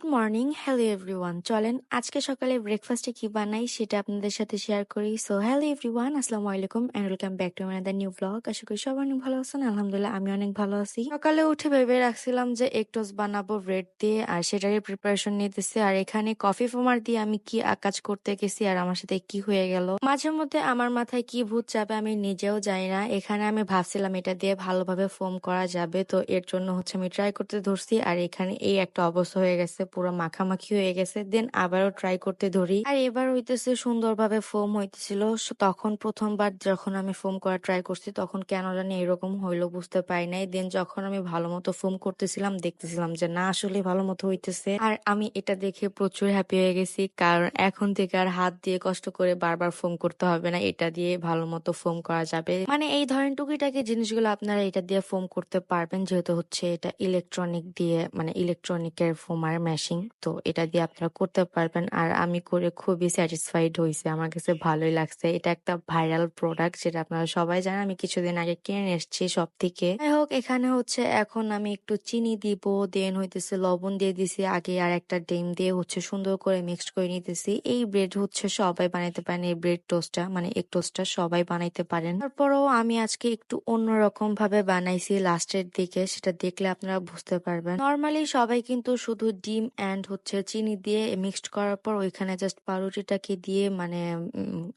Good morning hello everyone চলেন, আজকে সকালে ব্রেকফাস্টে কি বানাই সেটা আপনাদের সাথে শেয়ার করি। সো হ্যালো এভরিওয়ান আসসালামু আলাইকুম and welcome back to my new blog আশা করি সবাই অনেক ভালো আছেন। আলহামদুলিল্লাহ, আমি অনেক ভালো আছি। সকালে উঠে ভেবে রাখছিলাম যে এক টোস্ট বানাবো ব্রেড দিয়ে, আর সেটারই প্রিপারেশন নিতেছি। আর এখানে কফি ফোমার দিয়ে আমি কি কাজ করতে গেছি আর আমার সাথে কি হয়ে গেল। মাঝে মধ্যে আমার মাথায় কি ভূত যাবে আমি নিজেও জানি না। এখানে আমি ভাবছিলাম এটা দিয়ে ভালোভাবে ফোম করা যাবে। তো এর জন্য হচ্ছে আমি ট্রাই করতে ধরছি। আর এখানে এই একটা অবস্থা হয়ে গেছে। পুরো মাখামাখি হয়ে গেছে। দেন আবারও ট্রাই করতে ধরি। আর এবার হইতেছে সুন্দরভাবে ফোম হইতেছিল। তখন প্রথমবার যখন আমি ফোম করা ট্রাই করছি, তখন কেন জানি এরকম হইল বুঝতে পারি নাই। দেন যখন আমি ভালো মতো ফোম করতেছিলাম, দেখতেছিলাম যে না, আসলে ভালো মতো হইতেছে। আর আমি এটা দেখে প্রচুর হ্যাপি হয়ে গেছি। কারণ এখন থেকে আর হাত দিয়ে কষ্ট করে বারবার ফোম করতে হবে না। এটা দিয়ে ভালো মতো ফোম করা যাবে। মানে এই ধরনের টুকিটাকি জিনিসগুলো আপনারা এটা দিয়ে ফোম করতে পারবেন। যেহেতু হচ্ছে এটা ইলেকট্রনিক দিয়ে মানে ইলেকট্রনিকের ফোমার মেশিন তো এটা দিয়ে আপনারা করতে পারবেন। আর আমি করে খুবই স্যাটিসফাইড হয়েছে। আমার কাছে ভালোই লাগছে। এটা একটা ভাইরাল প্রোডাক্ট যেটা আপনারা সবাই জানেন। আমি কিছুদিন আগে কিনে এসেছি সব থেকে যাই হোক, এখানে হচ্ছে এখন আমি একটু চিনি দিব, দেন হইতেছে লবণ দিয়ে দিছি। আগে আর একটা ডিম দিয়ে হচ্ছে সুন্দর করে মিক্স করে নিতেছি। এই ব্রেড হচ্ছে সবাই বানাইতে পারেন, এই ব্রেড টোস্টটা মানে এক টোস্টটা সবাই বানাইতে পারেন। তারপরও আমি আজকে একটু অন্যরকম ভাবে বানাইছি লাস্টের দিকে। সেটা দেখলে আপনারা বুঝতে পারবেন। নর্মালি সবাই কিন্তু শুধু ডিম অ্যান্ড হচ্ছে চিনি দিয়ে মিক্সড করার পর ওইখানে জাস্ট পাউরুটিটাকে দিয়ে মানে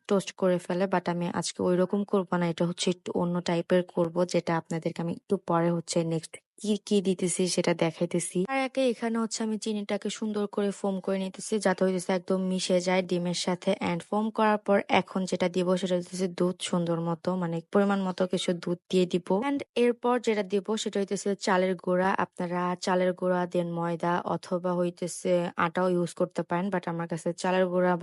টোস্ট করে ফেলে। বাট আমি আজকে ওই রকম করব না, এটা হচ্ছে একটু অন্য টাইপের করব, যেটা আপনাদেরকে আমি একটু পরে হচ্ছে নেক্সট কি কি দিতেছি সেটা দেখাইতেছি। আর একে এখানে হচ্ছে আমি চিনিটাকে সুন্দর করে ফোম করে নিতেছি যাতে হইতেছে একদম মিশে যায় ডিমের সাথে এন্ড ফোম করার পর এখন যেটা দিব সেটা হইতেছে দুধ সুন্দর মতো মানে পরিমাণ মতো কিছু দুধ দিয়ে দিব। এন্ড এরপর যেটা দিব সেটা হইতেছে চালের গুঁড়া, আপনারা চালের গুঁড়া, দেন ময়দা অথবা হইতেছে আটাও ইউজ করতে পারেন বাট আমার কাছে চালের গুঁড়া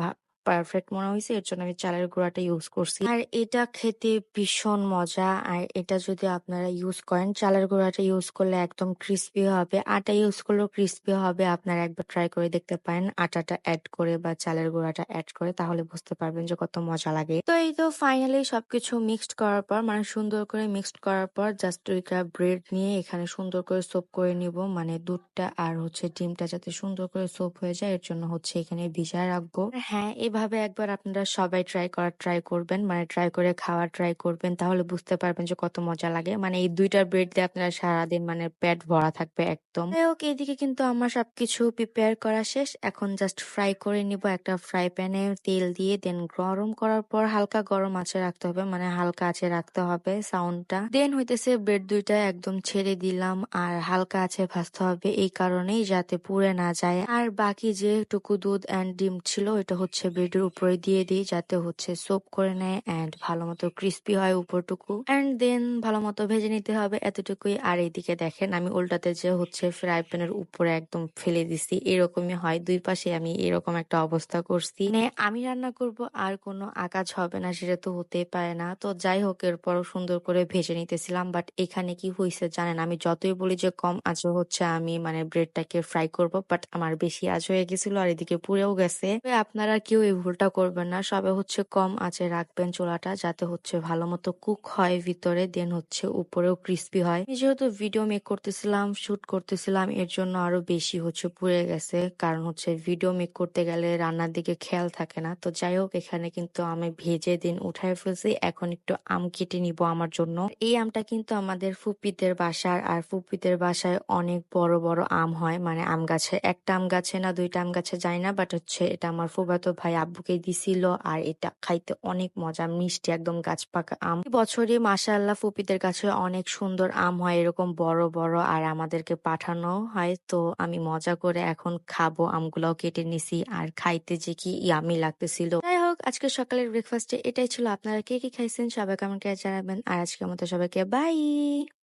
পারফেক্ট মনে হয়েছে, এর জন্য আমি চালের গুঁড়াটা ইউজ করছি। আর এটা খেতে ভীষণ মজা, আর এটা যদি আপনারা ইউজ করেন, চালের গুঁড়াটা ইউজ করলে একদম ক্রিস্পি হবে। আটা ইউজ করলেও ক্রিস্পি হবে, আপনারা একবার ট্রাই করে দেখতে পারেন। আটাটা অ্যাড করে বা চালের গুঁড়াটা অ্যাড করে, তাহলে বুঝতে পারবেন যে কত মজা লাগে। তো এই তো ফাইনালি সবকিছু মিক্সড করার পর মানে সুন্দর করে মিক্সড করার পর জাস্ট ওইটা ব্রেড নিয়ে এখানে সুন্দর করে সোপ করে নিব। মানে দুধটা আর হচ্ছে ডিমটা যাতে সুন্দর করে সোপ হয়ে যায়, এর জন্য হচ্ছে এখানে ভিজায় রাখব। হ্যাঁ এভাবে একবার আপনারা সবাই ট্রাই করার ট্রাই করবেন মানে ট্রাই করে খাওয়ার ট্রাই করবেন, তাহলে বুঝতে পারবেন যে কত মজা লাগে। মানে এই দুইটা ব্রেড দিয়ে আপনারা সারাদিন মানে পেট ভরা থাকবে একদম। যাই হোক এদিকে কিন্তু আমার সবকিছু প্রিপেয়ার করা শেষ। এখন জাস্ট ফ্রাই করে নিব একটা ফ্রাই প্যানে তেল দিয়ে দেন গরম করার পর হালকা গরম আছে রাখতে হবে মানে হালকা আছে রাখতে হবে সাউন্ডটা দেন হইতেছে ব্রেড দুইটা একদম ছেড়ে দিলাম, আর হালকা আছে ভাজতে হবে, এই কারণেই যাতে পুড়ে না যায়। আর বাকি যেটুকু দুধ অ্যান্ড ডিম ছিল এটা হচ্ছে ব্রেডের উপরে দিয়ে দিই যাতে হচ্ছে সোপ করে নেয় অ্যান্ড ভালো মতো ক্রিস্পি হয় উপরটুকু। অ্যান্ড দেন ভালো মতো ভেজে নিতে হবে এতটুকুই। আর এইদিকে দেখেন আমি উল্টাতে যে হচ্ছে ফ্রাই প্যানের উপরে একদম ফেলে দিছি, এরকমই হয়। দুই পাশে আমি এরকম একটা অবস্থা করছি। মানে আমি রান্না করব, আর কোনো আকাজ হবে না, সেটা তো হতেই পারে না। তো যাই হোক, এরপরও সুন্দর করে ভেজে নিতেছিলাম বাট এখানে কি হয়েছে জানেন, আমি যতই বলি যে কম আজ হচ্ছে আমি মানে ব্রেডটাকে ফ্রাই করব বাট আমার বেশি আজ হয়ে গেছিল, আর এদিকে পুড়েও গেছে। আপনারা কেউ এই ভুলটা করবেন না। সবে হচ্ছে কম আঁচে রাখবেন চোলাটা যাতে হচ্ছে ভালো মতো কুক হয়, ভিতরে দেন হচ্ছে উপরেও ক্রিস্পি হয়। যেহেতু ভিডিও মেক করতেছিলাম, শুট করতেছিলাম, এর জন্য আরও বেশি হচ্ছে পুড়ে গেছে। কারণ হচ্ছে ভিডিও মেক করতে গেলে রান্নার দিকে খেয়াল থাকে না। তো যাই হোক, এখানে কিন্তু আমি ভেজে দিন উঠায় ফেলছি। এখন একটু আম কেটে নিব আমার জন্য। এই আমটা কিন্তু আমাদের ফুপিদের বাসার, আর ফুপিদের বাসায় অনেক বড় বড় আম হয়। মানে আম গাছে, একটা আম গাছে না দুইটা আম গাছে যায় না বাট হচ্ছে এটা আমার ফুফাতো ভাই আব্বুকে দিছিল আর এটা খাইতে অনেক মজা, মিষ্টি একদম গাছ পাকা আম। বছরে মাসাল্লাহ ফুপিদের কাছে অনেক সুন্দর আম হয়, এরকম বড় বড় আর আমাদেরকে পাঠানো হয়। তো আমি মজা করে এখন খাব, আমগুলাও কেটে নিছি আর খাইতে যে কি ইয়ামি লাগতেছিল। যাই হোক আজকে সকালের ব্রেকফাস্টে এটাই ছিল। আপনারা কে কি খাইছেন সবাই কেমন কে জানাবেন। আর আজকের মতো সবাইকে বাই